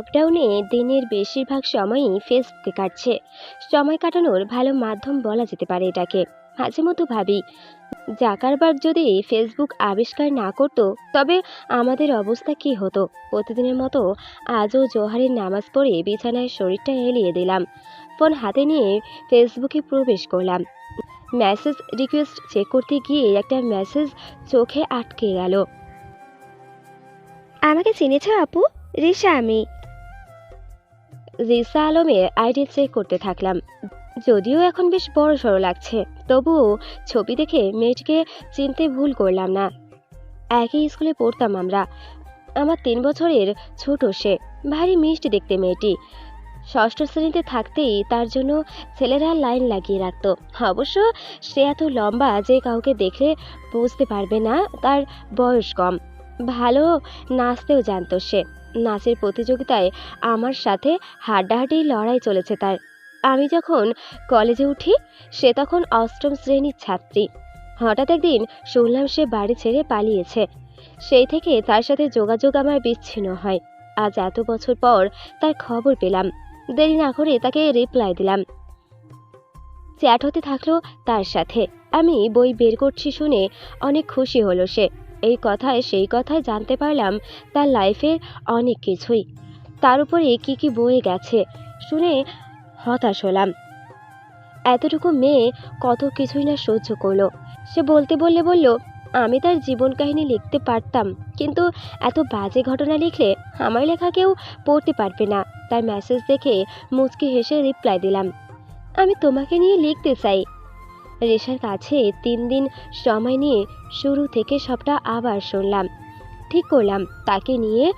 লকডাউনে দিনের বেশিরভাগ সময়ই ফেসবুকে কাটছে। সময় কাটানোর ভালো মাধ্যম বলা যেতে পারে এটাকে। মাঝে মতো ভাবি, জাকারবার্গ যদি ফেসবুক আবিষ্কার না করতো, তবে আমাদের অবস্থা কি হতো? প্রতিদিনের মতো আজও জোহারের নামাজ পড়ে বিছানায় শরীরটা এলিয়ে দিলাম। ফোন হাতে নিয়ে ফেসবুকে প্রবেশ করলাম। মেসেজ রিকোয়েস্ট চেক করতে গিয়ে একটা মেসেজ চোখে আটকে গেল। আমাকে চিনেছ আপু? রিশা আমি। রিসা আলমের আইডি চেক করতে থাকলাম। যদিও এখন বেশ বড় সড়ো লাগছে, তবুও ছবি দেখে মেয়েটিকে চিনতে ভুল করলাম না। একই স্কুলে পড়তাম আমরা। আমার তিন বছরের ছোট সে, ভারী মিষ্টি দেখতে মেয়েটি। ষষ্ঠ শ্রেণীতে থাকতেই তার জন্য ছেলেরা লাইন লাগিয়ে রাখত। অবশ্য সে এত লম্বা যে কাউকে দেখলে বুঝতে পারবে না, তার বয়স কম। ভালো নাচতেও জানতো সে। নাচের প্রতিযোগিতায় আমার সাথে হাড্ডাহাড্ডি লড়াই চলেছে তার। আমি যখন কলেজে উঠি, সে তখন অষ্টম শ্রেণির ছাত্রী। হঠাৎ একদিন শুনলাম সে বাড়ি ছেড়ে পালিয়েছে। সেই থেকে তার সাথে যোগাযোগ আমার বিচ্ছিন্ন হয়। আজ এত বছর পর তার খবর পেলাম। দেরি না করে তাকে রিপ্লাই দিলাম। চ্যাট হতে থাকল তার সাথে। আমি বই বের করছি শুনে অনেক খুশি হলো সে। কথায়, সেই কথায় জানতে পারলাম তার লাইফের অনেক কিছুই। তার উপরে কি কি বয়ে গেছে শুনে হতাশ হলাম। এতটুকু মেয়ে কত কিছুই না সহ্য করল। সে বলতে বললে বলল, আমি তার জীবন কাহিনী লিখতে পারতাম, কিন্তু এত বাজে ঘটনা লিখলে আমার লেখা কেউ পড়তে পারবে না। তার মেসেজ দেখে মুচকি হেসে রিপ্লাই দিলাম, আমি তোমাকে নিয়ে লিখতে চাই। রেশার কাছে তিন দিন সময় নিয়ে শুরু থেকে সবটা আবার শুনলাম। ঠিক করলাম, তাকে নিয়ে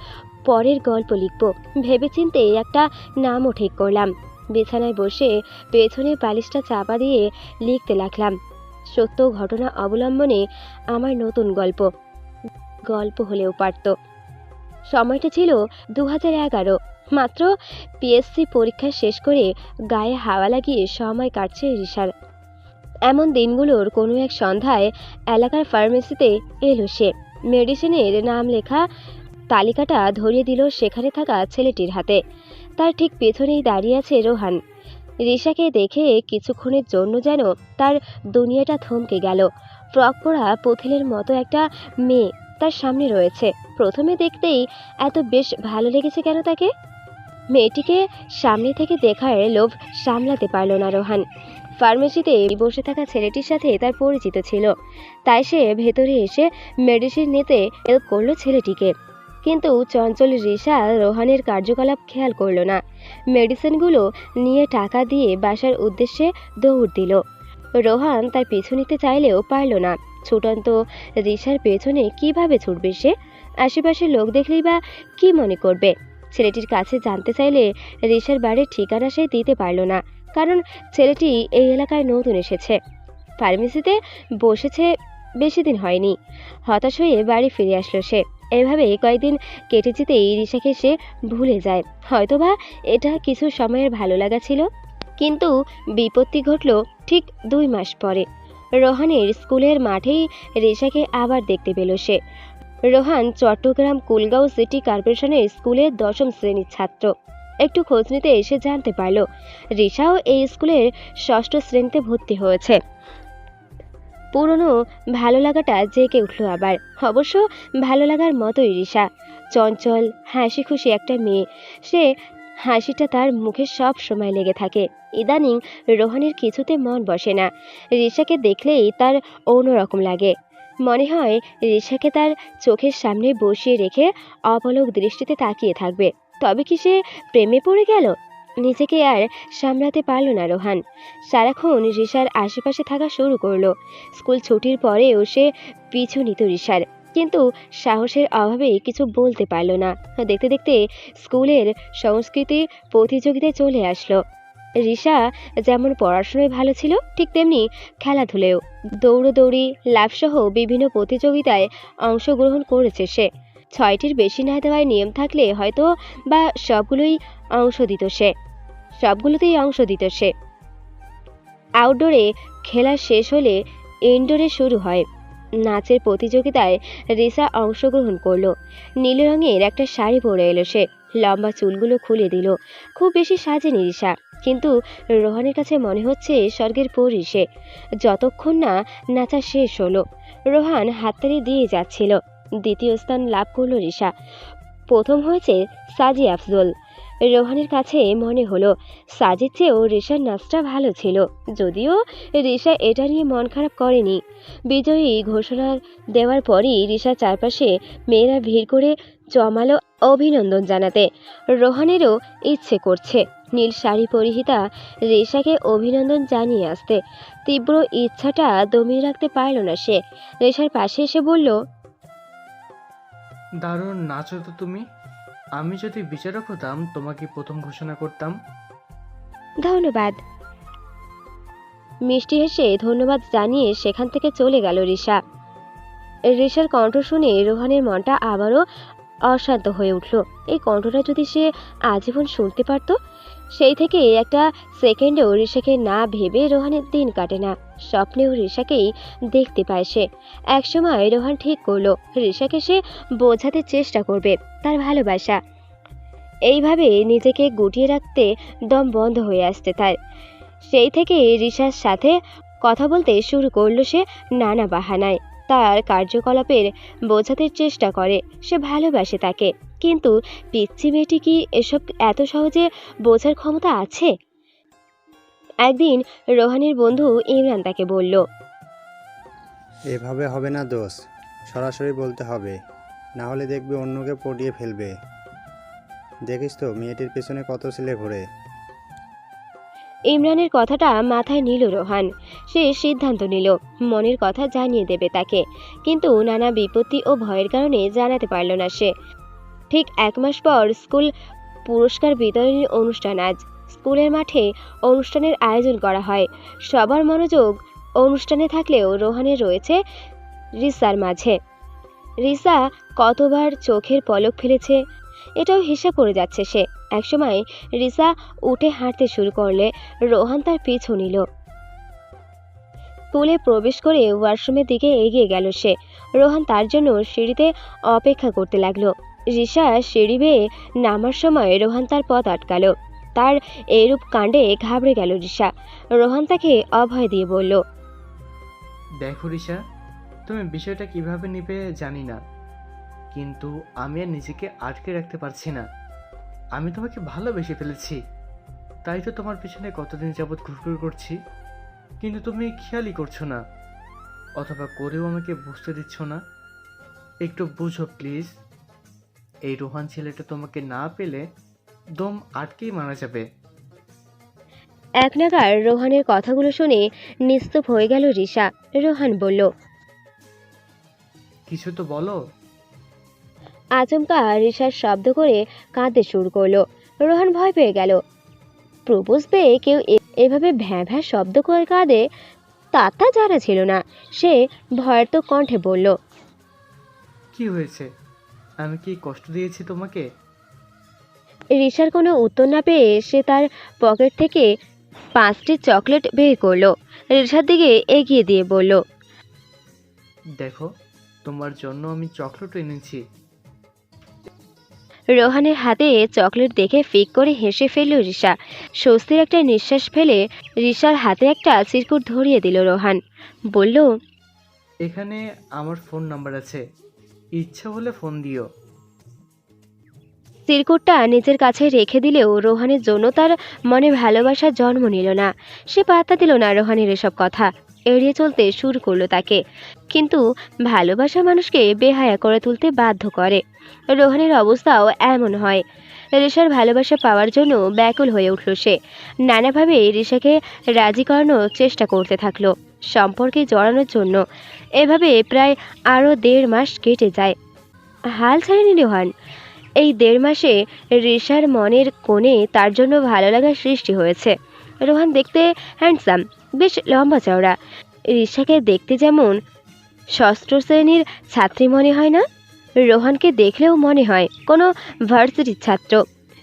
পরের গল্প লিখব। ভেবেচিন্তে একটা নামও ঠিক করলাম। বিছানায় বসে পেছনে বালিশটা চাপা দিয়ে লিখতে লাগলাম, সত্য ঘটনা অবলম্বনে আমার নতুন গল্প। গল্প হলেও পারত। সময়টা ছিল দু এগারো, মাত্র পিএসসি পরীক্ষা শেষ করে গায়ে হাওয়া লাগিয়ে সময় কাটছে রিসার এমন দিনগুলোর কোনো এক সন্ধ্যায় এলাকার ফার্মেসিতে এলো সে। মেডিসিনের নাম লেখা তালিকাটা ধরিয়ে দিল সেখানে থাকা ছেলেটির হাতে। তার ঠিক পেছনেই দাঁড়িয়ে আছে রোহান। রিশাকে দেখে কিছুক্ষণের জন্য যেন তার দুনিয়াটা থমকে গেল। ফ্রক পরা পুথিলের মতো একটা মেয়ে তার সামনে রয়েছে। প্রথমে দেখতেই এত বেশ ভালো লেগেছে কেন তাকে? মেয়েটিকে সামনে থেকে দেখার লোভ সামলাতে পারল না রোহান। ফার্মেসিতে বসে থাকা ছেলেটির সাথে তার পরিচিত ছিল। তাই সে ভেতরে এসে মেডিসিন নিতে হেল্প করল ছেলেটিকে। কিন্তু চঞ্চল রিসা রোহানের কার্যকলাপ খেয়াল করল না। মেডিসিনগুলো নিয়ে টাকা দিয়ে বাসার উদ্দেশ্যে দৌড় দিল। রোহান তার পিছু নিতে চাইলেও পারল না। ছুটন্ত রিসার পেছনে কীভাবে ছুটবে সে? আশেপাশের লোক দেখলেই বা কি মনে করবে? ছেলেটির কাছে জানতে চাইলে রিসার বাড়ির ঠিকানা সে দিতে পারল না। কারণ ছেলেটি এই এলাকায় নতুন এসেছে। ফার্মেসিতে বসেছে বেশি দিন হয়নি। হতাশ হয়ে বাড়ি ফিরে আসলো সে। এভাবে কয়েকদিন কেটে যেতেই রিসাকে সে ভুলে যায়। হয়তোবা এটা কিছু সময়ের ভালো লাগা ছিল। কিন্তু বিপত্তি ঘটল ঠিক দুই মাস পরে। রোহানের স্কুলের মাঠেই রেশাকে আবার দেখতে পেল সে। রোহান চট্টগ্রাম কুলগাঁও সিটি কর্পোরেশনের স্কুলের দশম শ্রেণির ছাত্র। একটু খোঁজ নিতে এসে জানতে পারল রিসাও এই স্কুলের ষষ্ঠ শ্রেণীতে ভর্তি হয়েছে। পুরনো ভালো লাগাটা জেগে উঠল আবার। অবশ্য ভালো লাগার মতোই রিসা চঞ্চল হাসি খুশি একটা মেয়ে। সে হাসিটা তার মুখে সব সময় লেগে থাকে। ইদানিং রোহানের কিছুতে মন বসে না। রিসাকে দেখলেই তার অন্যরকম লাগে। মনে হয় রিসাকে তার চোখের সামনে বসিয়ে রেখে অপলক দৃষ্টিতে তাকিয়ে থাকবে। তবে কি সে প্রেমে পড়ে গেল? নিজেকে আর সামলাতে পারল না রোহান। সারাক্ষণ রিসার আশেপাশে থাকা শুরু করল। স্কুল ছুটির পরেও সে পিছু নিত রিসার কিন্তু সাহসের অভাবে কিছু বলতে পারল না। দেখতে দেখতে স্কুলের সংস্কৃতি প্রতিযোগিতায় চলে আসলো। রিসা যেমন পড়াশোনায় ভালো ছিল, ঠিক তেমনি খেলাধুলেও। দৌড়োদৌড়ি লাভসহ বিভিন্ন প্রতিযোগিতায় অংশগ্রহণ করেছে সে। ছয়টির বেশি না দেওয়ার নিয়ম থাকলে হয়তো বা সবগুলোই অংশ দিত সে। সবগুলোতেই অংশ দিত সে। আউটডোরে খেলা শেষ হলে ইনডোরে শুরু হয়। নাচের প্রতিযোগিতায় রিসা অংশগ্রহণ করল। নীল রঙের একটা শাড়ি পরে এলো সে। লম্বা চুলগুলো খুলে দিল। খুব বেশি সাজেনি রিসা। কিন্তু রোহানের কাছে মনে হচ্ছে স্বর্গের পরী সে। যতক্ষণ না নাচা শেষ হলো, রোহান হাততালি দিয়ে যাচ্ছিল। দ্বিতীয় স্থান লাভ করল রিসা প্রথম হয়েছে সাজি আফজল। রোহানের কাছে মনে হলো, সাজির চেয়েও রিসার নাচটা ভালো ছিল, যদিও রিসা এটা নিয়ে মন খারাপ করেনি। বিজয়ী ঘোষণা দেওয়ার পরই রিসার চারপাশে মেয়েরা ভিড় করে জমালো অভিনন্দন জানাতে। রোহানেরও ইচ্ছে করছে। নীল শাড়ি পরিহিতা রেশাকে অভিনন্দন জানিয়ে আসতে। তীব্র ইচ্ছাটা দমিয়ে রাখতে পারল না সে। রেশার পাশে এসে বলল দারুণ নাচো তো তুমি। আমি যদি বিচারক হতাম, তোমাকে প্রথম ঘোষণা করতাম। ধন্যবাদ। মিষ্টি হেসে ধন্যবাদ জানিয়ে সেখান থেকে চলে গেল রিসা রিসার কণ্ঠ শুনে রোহানের মনটা আবারও অশান্ত হয়ে উঠল। এই কণ্ঠটা যদি সে আজীবন শুনতে পারত, সেই থেকে একটা সেকেন্ডেও রিসাকে না ভেবে রোহানের দিন কাটে না। স্বপ্নেও রিসাকেই দেখতে পায় সে। একসময় রোহান ঠিক করল রিসাকে সে বোঝাতে চেষ্টা করবে তার ভালোবাসা। এইভাবে নিজেকে গুটিয়ে রাখতে দম বন্ধ হয়ে আসতে তার। সেই থেকে রিসার সাথে কথা বলতে শুরু করল সে নানা বাহানায়। তার কার্যকলাপের বোঝাতে চেষ্টা করে, সে ভালোবাসে তাকে। কিন্তু পিচ্ছি মেয়েটি কি এসব এত সহজে বোঝার ক্ষমতা আছে? একদিন রোহানের বন্ধু ইমরান তাকে বলল এভাবে হবে না দোষ সরাসরি বলতে হবে না হলে দেখবে অন্যকে পটিয়ে ফেলবে। দেখিস তো মেয়েটির পেছনে কত ছেলে ঘোরে। ইমরানের কথাটা মাথায় নিল রোহান। সে সিদ্ধান্ত নিল মনের কথা জানিয়ে দেবে তাকে কিন্তু নানা বিপত্তি ও ভয়ের কারণে জানাতে পারল না সে। ঠিক এক মাস পর স্কুল পুরস্কার বিতরণী অনুষ্ঠান আজ। স্কুলের মাঠে অনুষ্ঠানের আয়োজন করা হয়। সবার মনোযোগ অনুষ্ঠানে থাকলেও রোহানের রয়েছে রিসার মাঝে। রিসা কতবার চোখের পলক ফেলেছে, এটাও হিসাব করে যাচ্ছে সে। একসময় রিসা উঠে হাঁটতে শুরু করলে রোহান তার পিছু নিল। স্কুলে প্রবেশ করে ওয়াশরুমের দিকে এগিয়ে গেল সে। রোহান তার জন্য সিঁড়িতে অপেক্ষা করতে লাগল। রিসা সিঁড়ি বেয়ে নামার সময় রোহান তার পথ আটকালো। তার এরূপ কাণ্ডে ঘাবড়ে গেল রিসা। রোহান তাকে অভয় দিয়ে বলল, দেখো রিসা, তুমি বিষয়টা কীভাবে নিবে জানি না, কিন্তু আমি আর নিজেকে আটকে রাখতে পারছি না। আমি তোমাকে ভালোবেসে ফেলেছি, তাই তো তোমার পিছনে কতদিন যাবৎ ঘুরঘুর করছি। কিন্তু তুমি খেয়ালই করছ না, অথবা করেও আমাকে বুঝতে দিচ্ছ না। একটু বুঝো প্লিজ, এই রোহান ছেলেটা তোমাকে না পেলে দম আটকেই মারা যাবে এক নাগার রোহানের কথাগুলো শুনে নিস্তুপ হয়ে গেল রিসা রোহান বলল কিছু তো বলো। আচমকা রিসার শব্দ করে কাঁদতে শুরু করল। রোহান ভয় পেয়ে গেল। প্রপোজ পেয়ে কেউ এ- এভাবে ভ্যাঁ ভ্যাঁ শব্দ করে কাঁদে তাতা যারা ছিল না। সে ভয়ের তো কণ্ঠে বলল কি হয়েছে? আমি কি কষ্ট দিয়েছি তোমাকে? রিসার কোনো উত্তর না পেয়ে সে তার পকেট থেকে পাঁচটি চকলেট বের করল। রিসার দিকে এগিয়ে দিয়ে বলল দেখো তোমার জন্য আমি চকলেট এনেছি। রোহানের হাতে চকলেট দেখে ফিক করে হেসে ফেলল রিসা। স্বস্তির একটা নিঃশ্বাস ফেলে রিসার হাতে একটা চিরকুট ধরিয়ে দিল রোহান। বলল এখানে আমার ফোন নাম্বার আছে। ইচ্ছা হলে ফোন দিও। চিরকুটটা নিজের কাছে রেখে দিলেও রোহানের জন্য তার মনে ভালোবাসার জন্ম নিল না। সে পাত্তা দিল না রোহানের এসব কথা। এড়িয়ে চলতে শুরু করল তাকে। কিন্তু ভালোবাসা মানুষকে বেহায়া করে তুলতে বাধ্য করে। রোহানের অবস্থাও এমন হয়। রেশার ভালোবাসা পাওয়ার জন্য ব্যাকুল হয়ে উঠল সে। নানাভাবে রিসাকে রাজি করানোর চেষ্টা করতে থাকল, সম্পর্কে জড়ানোর জন্য। এভাবে প্রায় আরও দেড় মাস কেটে যায়। হাল ছাড়েনি রোহান। এই দেড় মাসে রিসার মনের কোণে তার জন্য ভালো লাগার সৃষ্টি হয়েছে। রোহান দেখতে হ্যান্ডসাম বেশ লম্বা চওড়া। রিশাকে দেখতে যেমন ষষ্ঠ শ্রেণির ছাত্রী মনে হয় না? রোহানকে দেখলেও মনে হয় কোনো ভার্সিটির ছাত্র।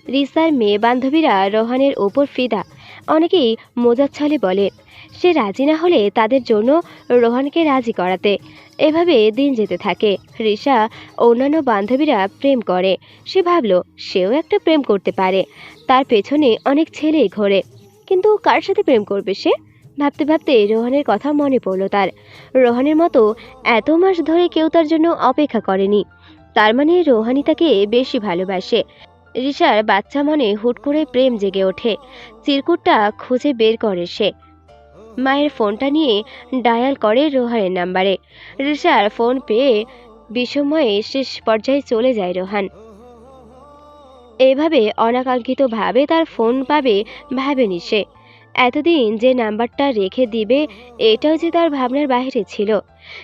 রিসার মেয়ে বান্ধবীরা রোহানের ওপর ফিদা। অনেকেই মোজার ছলে বলে সে রাজি না হলে তাদের জন্য রোহানকে রাজি করাতে। এভাবে দিন যেতে থাকে। রিশা, অন্যান্য বান্ধবীরা প্রেম করে। সে ভাবল, সেও একটা প্রেম করতে পারে। তার পেছনে অনেক ছেলেই ঘোরে। কিন্তু কার সাথে প্রেম করবে সে? ভাবতে ভাবতে রোহানের কথা মনে পড়ল তার। রোহানের মতো এত মাস ধরে কেউ তার জন্য অপেক্ষা করেনি। তার মানে রোহানি তাকে বেশি ভালোবাসে। রিশার বাচ্চা মনে হুট করে প্রেম জেগে ওঠে। চিরকুটটা খুঁজে বের করে সে। মায়ের ফোনটা নিয়ে ডায়াল করে রোহানের নাম্বারে। রিশার ফোন পেয়ে বিষময়ে শেষ পর্যায়ে চলে যায় রোহান। এভাবে অনাকাঙ্ক্ষিতভাবে তার ফোন পাবে ভাবেনি সে। এতদিন যে নাম্বারটা রেখে দিবে, এটাও যে তার ভাবনার বাইরে ছিল।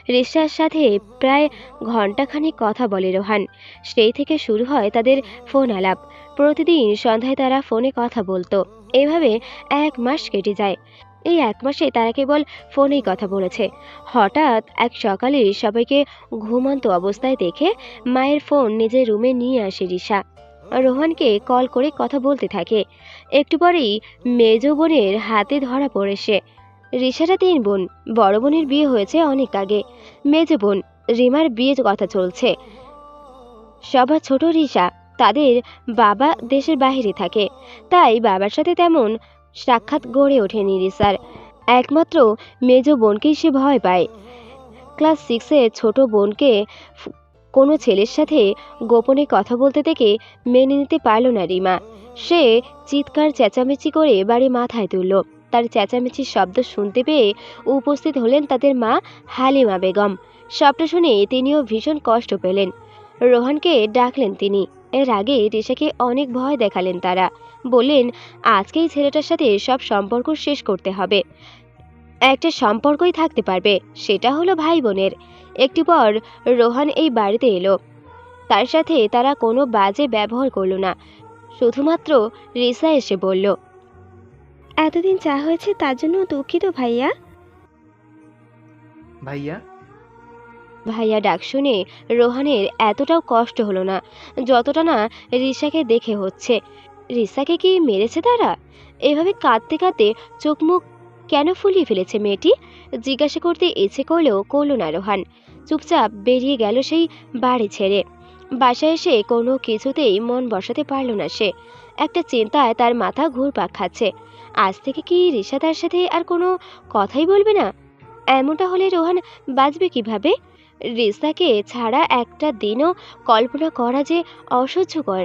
রিশার সাথে প্রায় ঘন্টাখানিক কথা বলে রোহান। সেই থেকে শুরু হয় তাদের ফোন আলাপ। প্রতিদিন সন্ধ্যায় তারা ফোনে কথা বলতো। এভাবে এক মাস কেটে যায়। এই এক মাসে তারা কেবল ফোনেই কথা বলেছে। হঠাৎ এক সকালে সবাইকে ঘুমন্ত অবস্থায় দেখে মায়ের ফোন নিজের রুমে নিয়ে আসে রিশা। রোহানকে কল করে কথা বলতে থাকে। একটু পরেই মেজ বোনের হাতে ধরা পড়ে সে। রিশারা তিন বোন, বড় বোনের বিয়ে হয়েছে অনেক আগে। মেজ বোন, রিমার বিয়ের কথা চলছে। সবার ছোট রিশা, তাদের বাবা দেশের বাইরে থাকে। তাই বাবার সাথে তেমন সাক্ষাৎ গড়ে ওঠেনি রিসার একমাত্র মেজ বোনকেই সে ভয় পায়। ক্লাস সিক্সে ছোট বোনকে কোনো ছেলের সাথে গোপনে কথা বলতে দেখে মেনে নিতে পারল না রিমা। সে চিৎকার, চেঁচামেচি করে বাড়ি মাথায় তুলল। তার চেঁচামেচির শব্দ শুনতে পেয়ে উপস্থিত হলেন তাদের মা হালিমা বেগম। সবটা শুনে তিনিও ভীষণ কষ্ট পেলেন। রোহানকে ডাকলেন তিনি। এর আগে রেশাকে অনেক ভয় দেখালেন তারা। বললেন আজকেই ছেলেটার সাথে সব সম্পর্ক শেষ করতে হবে। একটা সম্পর্কই থাকতে পারবে সেটা হলো ভাই বোনের। একটু পর রোহান এই বাড়িতে এলো। তার সাথে তারা কোনো বাজে ব্যবহার করল না। শুধুমাত্র রিসা এসে বলল এতদিন চা হয়েছে তার জন্য দুঃখিত ভাইয়া। ভাইয়া ভাইয়া ডাক শুনে রোহানের এতটাও কষ্ট হলো না, যতটা না রিসাকে দেখে হচ্ছে। রিসাকে কি মেরেছে তারা? এভাবে কাঁদতে কাঁদতে চোখ মুখ কেন ফুলিয়ে ফেলেছে মেয়েটি? জিজ্ঞাসা করতে ইচ্ছে করলেও করল না রোহান। চুপচাপ বেরিয়ে গেল সেই বাড়ি ছেড়ে। বাসায় এসে কোনো কিছুতেই মন বসাতে পারল না সে। একটা চিন্তায় তার মাথা ঘুরপাক খাচ্ছে। আজ থেকে কি রিসা তার সাথে আর কোনো কথাই বলবে না? এমনটা হলে রোহান বাঁচবে কীভাবে? রিসাকে ছাড়া একটা দিনও কল্পনা করা যে অসহ্যকর।